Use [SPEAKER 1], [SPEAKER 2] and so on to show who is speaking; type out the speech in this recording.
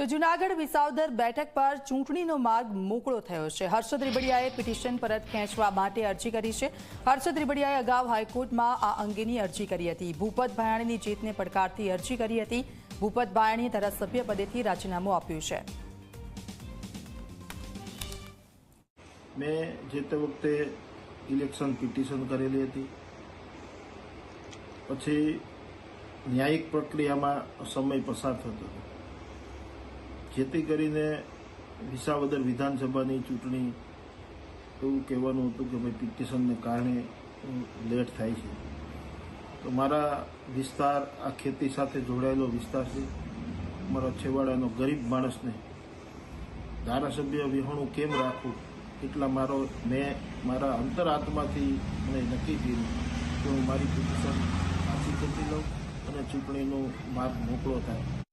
[SPEAKER 1] તો જુનાગઢ વિસાવદર બેઠક પર ચૂંટણીનો માર્ગ મોકળો થયો છે. હર્ષદ રીબડિયાએ પિટિશન પરત ખેંચવા માટે અરજી કરી છે. હર્ષદ રીબડિયાએ અગાઉ હાઈકોર્ટમાં આ અંગેની અરજી કરી હતી. ભૂપત ભાયાણીની જીતને પડકારતી અરજી કરી હતી. ભૂપત ભાયાણીએ ધારાસભ્ય પદેથી રાજીનામું આપ્યું છે.
[SPEAKER 2] મેં જે તે વખતે ઇલેક્શન પિટિશન કરેલી હતી. પછી ન્યાયિક પ્રક્રિયામાં સમય પસાર થતો હતો. જેથી કરીને વિસાવદર વિધાનસભાની ચૂંટણી એવું કહેવાનું હતું કે ભાઈ પિટિશનને કારણે લેટ થાય છે. તો મારા વિસ્તાર આ ખેતી સાથે જોડાયેલો વિસ્તાર છે. મારા છેવાડાનો ગરીબ માણસને ધારાસભ્ય વિહોણું કેમ રાખવું? એટલા મારો મેં મારા અંતરાત્માથી મને નક્કી કર્યું કે હું મારી પિટિશન પાછી ખેતી લઉં અને ચૂંટણીનો માર્ગ મોકળો થાય.